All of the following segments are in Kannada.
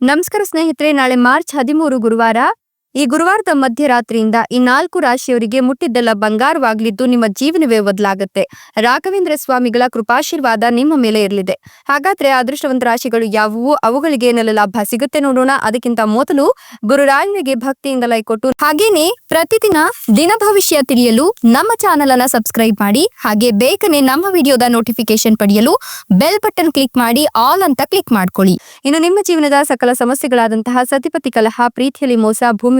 ನಮಸ್ಕಾರ ಸ್ನೇಹಿತರೆ ನಾಳೆ ಮಾರ್ಚ್ ಹದಿಮೂರು ಗುರುವಾರ ಈ ಗುರುವಾರದ ಮಧ್ಯರಾತ್ರಿಯಿಂದ ಈ ನಾಲ್ಕು ರಾಶಿಯವರಿಗೆ ಮುಟ್ಟಿದ್ದೆಲ್ಲ ಬಂಗಾರವಾಗಲಿದ್ದು ನಿಮ್ಮ ಜೀವನವೇ ಬದಲಾಗುತ್ತೆ. ರಾಘವೇಂದ್ರ ಸ್ವಾಮಿಗಳ ಕೃಪಾಶೀರ್ವಾದ ನಿಮ್ಮ ಮೇಲೆ ಇರಲಿದೆ. ಹಾಗಾದ್ರೆ ಅದೃಷ್ಟವಂತ ರಾಶಿಗಳು ಯಾವುವು? ಅವುಗಳಿಗೆ ಏನೆಲ್ಲ ಲಾಭ ಸಿಗುತ್ತೆ ನೋಡೋಣ. ಅದಕ್ಕಿಂತ ಮೊದಲು ಗುರುರಾಯನಿಗೆ ಭಕ್ತಿಯಿಂದ ಲೈಕ್ ಕೊಟ್ಟು ಹಾಗೇನೆ ಪ್ರತಿದಿನ ದಿನ ಭವಿಷ್ಯ ತಿಳಿಯಲು ನಮ್ಮ ಚಾನೆಲ್ ಅನ್ನ ಸಬ್ಸ್ಕ್ರೈಬ್ ಮಾಡಿ, ಹಾಗೆ ಬೇಗನೆ ನಮ್ಮ ವಿಡಿಯೋದ ನೋಟಿಫಿಕೇಶನ್ ಪಡೆಯಲು ಬೆಲ್ ಬಟನ್ ಕ್ಲಿಕ್ ಮಾಡಿ, ಆಲ್ ಅಂತ ಕ್ಲಿಕ್ ಮಾಡ್ಕೊಳ್ಳಿ. ಇನ್ನು ನಿಮ್ಮ ಜೀವನದ ಸಕಲ ಸಮಸ್ಯೆಗಳಾದಂತಹ ಸತಿಪತಿ ಕಲಹ, ಪ್ರೀತಿಯಲ್ಲಿ ಮೋಸ, ಭೂಮಿ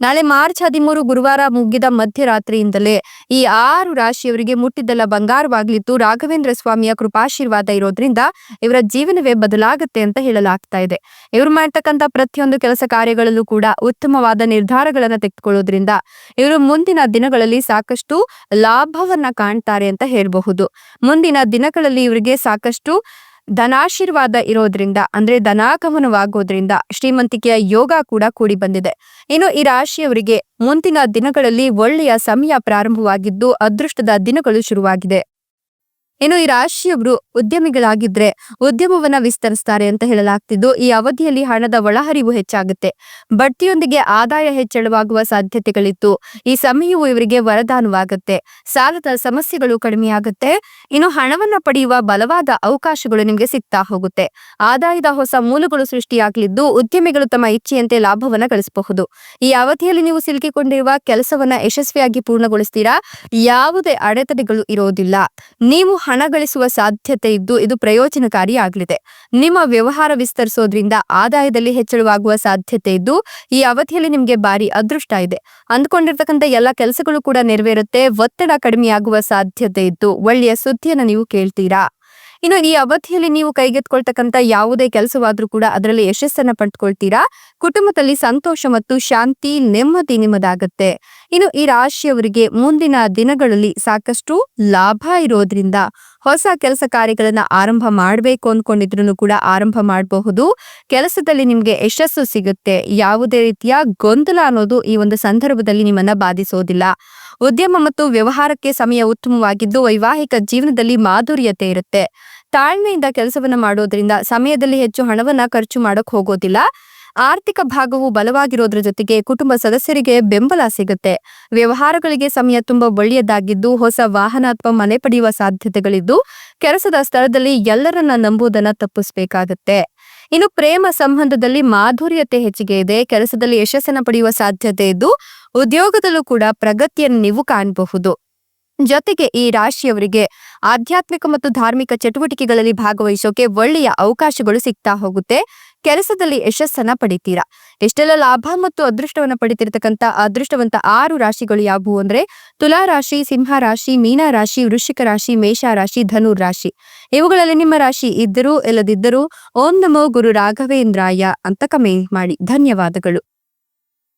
ನಾಳೆ ಮಾರ್ಚ್ ಹದಿಮೂರು ಗುರುವಾರ ಮುಗಿದ ಮಧ್ಯರಾತ್ರಿಯಿಂದಲೇ ಈ ಆರು ರಾಶಿಯವರಿಗೆ ಮುಟ್ಟಿದ್ದೆಲ್ಲ ಬಂಗಾರವಾಗ್ಲಿತ್ತು. ರಾಘವೇಂದ್ರ ಸ್ವಾಮಿಯ ಕೃಪಾಶೀರ್ವಾದ ಇರೋದ್ರಿಂದ ಇವರ ಜೀವನವೇ ಬದಲಾಗುತ್ತೆ ಅಂತ ಹೇಳಲಾಗ್ತಾ ಇದೆ. ಇವರು ಮಾಡ್ತಕ್ಕಂಥ ಪ್ರತಿಯೊಂದು ಕೆಲಸ ಕಾರ್ಯಗಳಲ್ಲೂ ಕೂಡ ಉತ್ತಮವಾದ ನಿರ್ಧಾರಗಳನ್ನ ತೆಗೆದುಕೊಳ್ಳೋದ್ರಿಂದ ಇವರು ಮುಂದಿನ ದಿನಗಳಲ್ಲಿ ಸಾಕಷ್ಟು ಲಾಭವನ್ನ ಕಾಣ್ತಾರೆ ಅಂತ ಹೇಳಬಹುದು. ಮುಂದಿನ ದಿನಗಳಲ್ಲಿ ಇವರಿಗೆ ಸಾಕಷ್ಟು ಧನಾಶೀರ್ವಾದ ಇರೋದ್ರಿಂದ, ಅಂದ್ರೆ ಧನಾಗಮನವಾಗೋದ್ರಿಂದ ಶ್ರೀಮಂತಿಕೆಯ ಯೋಗ ಕೂಡ ಕೂಡಿ ಬಂದಿದೆ. ಇನ್ನು ಈ ರಾಶಿಯವರಿಗೆ ಮುಂದಿನ ದಿನಗಳಲ್ಲಿ ಒಳ್ಳೆಯ ಸಮಯ ಪ್ರಾರಂಭವಾಗಿದ್ದು, ಅದೃಷ್ಟದ ದಿನಗಳು ಶುರುವಾಗಿದೆ. ಇನ್ನು ಈ ರಾಶಿಯವರು ಉದ್ಯಮಿಗಳಾಗಿದ್ರೆ ಉದ್ಯಮವನ್ನ ವಿಸ್ತರಿಸ್ತಾರೆ ಅಂತ ಹೇಳಲಾಗ್ತಿದ್ದು, ಈ ಅವಧಿಯಲ್ಲಿ ಹಣದ ಒಳಹರಿವು ಹೆಚ್ಚಾಗುತ್ತೆ. ಬಡ್ತಿಯೊಂದಿಗೆ ಆದಾಯ ಹೆಚ್ಚಳವಾಗುವ ಸಾಧ್ಯತೆಗಳಿತ್ತು. ಈ ಸಮಯವು ಇವರಿಗೆ ವರದಾನವಾಗುತ್ತೆ. ಸಾಲದ ಸಮಸ್ಯೆಗಳು ಕಡಿಮೆಯಾಗುತ್ತೆ. ಇನ್ನು ಹಣವನ್ನ ಪಡೆಯುವ ಬಲವಾದ ಅವಕಾಶಗಳು ನಿಮಗೆ ಸಿಗ್ತಾ ಹೋಗುತ್ತೆ. ಆದಾಯದ ಹೊಸ ಮೂಲಗಳು ಸೃಷ್ಟಿಯಾಗಲಿದ್ದು ಉದ್ಯಮಿಗಳು ತಮ್ಮ ಇಚ್ಛೆಯಂತೆ ಲಾಭವನ್ನ ಗಳಿಸಬಹುದು. ಈ ಅವಧಿಯಲ್ಲಿ ನೀವು ಸಿಲುಕಿಕೊಂಡಿರುವ ಕೆಲಸವನ್ನ ಯಶಸ್ವಿಯಾಗಿ ಪೂರ್ಣಗೊಳಿಸ್ತೀರಾ? ಯಾವುದೇ ಅಡೆತಡೆಗಳು ಇರೋದಿಲ್ಲ. ನೀವು ಹಣ ಗಳಿಸುವ ಸಾಧ್ಯತೆ ಇದ್ದು ಇದು ಪ್ರಯೋಜನಕಾರಿ ಆಗಲಿದೆ. ನಿಮ್ಮ ವ್ಯವಹಾರ ವಿಸ್ತರಿಸೋದ್ರಿಂದ ಆದಾಯದಲ್ಲಿ ಹೆಚ್ಚಳವಾಗುವ ಸಾಧ್ಯತೆ ಇದ್ದು ಈ ಅವಧಿಯಲ್ಲಿ ನಿಮಗೆ ಭಾರಿ ಅದೃಷ್ಟ ಇದೆ. ಅಂದ್ಕೊಂಡಿರ್ತಕ್ಕಂಥ ಎಲ್ಲ ಕೆಲಸಗಳು ಕೂಡ ನೆರವೇರುತ್ತೆ. ಒತ್ತಡ ಕಡಿಮೆಯಾಗುವ ಸಾಧ್ಯತೆ ಇದ್ದು ಒಳ್ಳೆಯ ಸುದ್ದಿಯನ್ನು ನೀವು ಕೇಳ್ತೀರಾ? ಇನ್ನು ಈ ಅವಧಿಯಲ್ಲಿ ನೀವು ಕೈಗೆತ್ಕೊಳ್ತಕ್ಕಂಥ ಯಾವುದೇ ಕೆಲಸವಾದ್ರೂ ಕೂಡ ಅದರಲ್ಲಿ ಯಶಸ್ಸನ್ನ ಪಡ್ಕೊಳ್ತೀರಾ? ಕುಟುಂಬದಲ್ಲಿ ಸಂತೋಷ ಮತ್ತು ಶಾಂತಿ, ನೆಮ್ಮದಿ ನಿಮ್ಮದಾಗತ್ತೆ. ಇನ್ನು ಈ ರಾಶಿಯವರಿಗೆ ಮುಂದಿನ ದಿನಗಳಲ್ಲಿ ಸಾಕಷ್ಟು ಲಾಭ ಇರೋದ್ರಿಂದ ಹೊಸ ಕೆಲಸ ಕಾರ್ಯಗಳನ್ನ ಆರಂಭ ಮಾಡಬೇಕು ಅಂದ್ಕೊಂಡಿದ್ರು ಕೂಡ ಆರಂಭ ಮಾಡಬಹುದು. ಕೆಲಸದಲ್ಲಿ ನಿಮ್ಗೆ ಯಶಸ್ಸು ಸಿಗುತ್ತೆ. ಯಾವುದೇ ರೀತಿಯ ಗೊಂದಲ ಅನ್ನೋದು ಈ ಒಂದು ಸಂದರ್ಭದಲ್ಲಿ ನಿಮ್ಮನ್ನ ಬಾಧಿಸೋದಿಲ್ಲ. ಉದ್ಯಮ ಮತ್ತು ವ್ಯವಹಾರಕ್ಕೆ ಸಮಯ ಉತ್ತಮವಾಗಿದ್ದು, ವೈವಾಹಿಕ ಜೀವನದಲ್ಲಿ ಮಾಧುರ್ಯತೆ ಇರುತ್ತೆ. ತಾಳ್ಮೆಯಿಂದ ಕೆಲಸವನ್ನು ಮಾಡೋದ್ರಿಂದ ಸಮಯದಲ್ಲಿ ಹೆಚ್ಚು ಹಣವನ್ನ ಖರ್ಚು ಮಾಡಕ್ ಹೋಗೋದಿಲ್ಲ. ಆರ್ಥಿಕ ಭಾಗವು ಬಲವಾಗಿರೋದ್ರ ಜೊತೆಗೆ ಕುಟುಂಬ ಸದಸ್ಯರಿಗೆ ಬೆಂಬಲ ಸಿಗುತ್ತೆ. ವ್ಯವಹಾರಗಳಿಗೆ ಸಮಯ ತುಂಬಾ ಒಳ್ಳೆಯದಾಗಿದ್ದು, ಹೊಸ ವಾಹನ ಅಥವಾ ಮನೆ ಪಡೆಯುವ ಸಾಧ್ಯತೆಗಳಿದ್ದು, ಕೆಲಸದ ಸ್ಥಳದಲ್ಲಿ ಎಲ್ಲರನ್ನ ನಂಬುವುದನ್ನ ತಪ್ಪಿಸಬೇಕಾಗತ್ತೆ. ಇನ್ನು ಪ್ರೇಮ ಸಂಬಂಧದಲ್ಲಿ ಮಾಧುರ್ಯತೆ ಹೆಚ್ಚಿಗೆ ಇದೆ, ಕೆಲಸದಲ್ಲಿ ಯಶಸ್ಸನ್ನು ಪಡೆಯುವ ಸಾಧ್ಯತೆ ಇದ್ದು, ಉದ್ಯೋಗದಲ್ಲೂ ಕೂಡ ಪ್ರಗತಿಯನ್ನು ನೀವು ಕಾಣಬಹುದು. ಜೊತೆಗೆ ಈ ರಾಶಿಯವರಿಗೆ ಆಧ್ಯಾತ್ಮಿಕ ಮತ್ತು ಧಾರ್ಮಿಕ ಚಟುವಟಿಕೆಗಳಲ್ಲಿ ಭಾಗವಹಿಸೋಕೆ ಒಳ್ಳೆಯ ಅವಕಾಶಗಳು ಸಿಗ್ತಾ ಹೋಗುತ್ತೆ. ಕೆಲಸದಲ್ಲಿ ಯಶಸ್ಸನ್ನ ಪಡಿತೀರಾ? ಎಷ್ಟೆಲ್ಲ ಲಾಭ ಮತ್ತು ಅದೃಷ್ಟವನ್ನ ಪಡಿತಿರ್ತಕ್ಕಂಥ ಅದೃಷ್ಟವಂತ ಆರು ರಾಶಿಗಳು ಯಾವುವು ಅಂದ್ರೆ ತುಲಾ ರಾಶಿ, ಸಿಂಹ ರಾಶಿ, ಮೀನ ರಾಶಿ, ವೃಶ್ಚಿಕ ರಾಶಿ, ಮೇಷ ರಾಶಿ, ಧನುರ್ ರಾಶಿ. ಇವುಗಳಲ್ಲಿ ನಿಮ್ಮ ರಾಶಿ ಇದ್ದರೂ ಇಲ್ಲದಿದ್ದರೂ ಓಂ ನಮೋ ಗುರು ರಾಘವೇಂದ್ರಾಯ ಅಂತ ಕಮೆಂಟ್ ಮಾಡಿ. ಧನ್ಯವಾದಗಳು.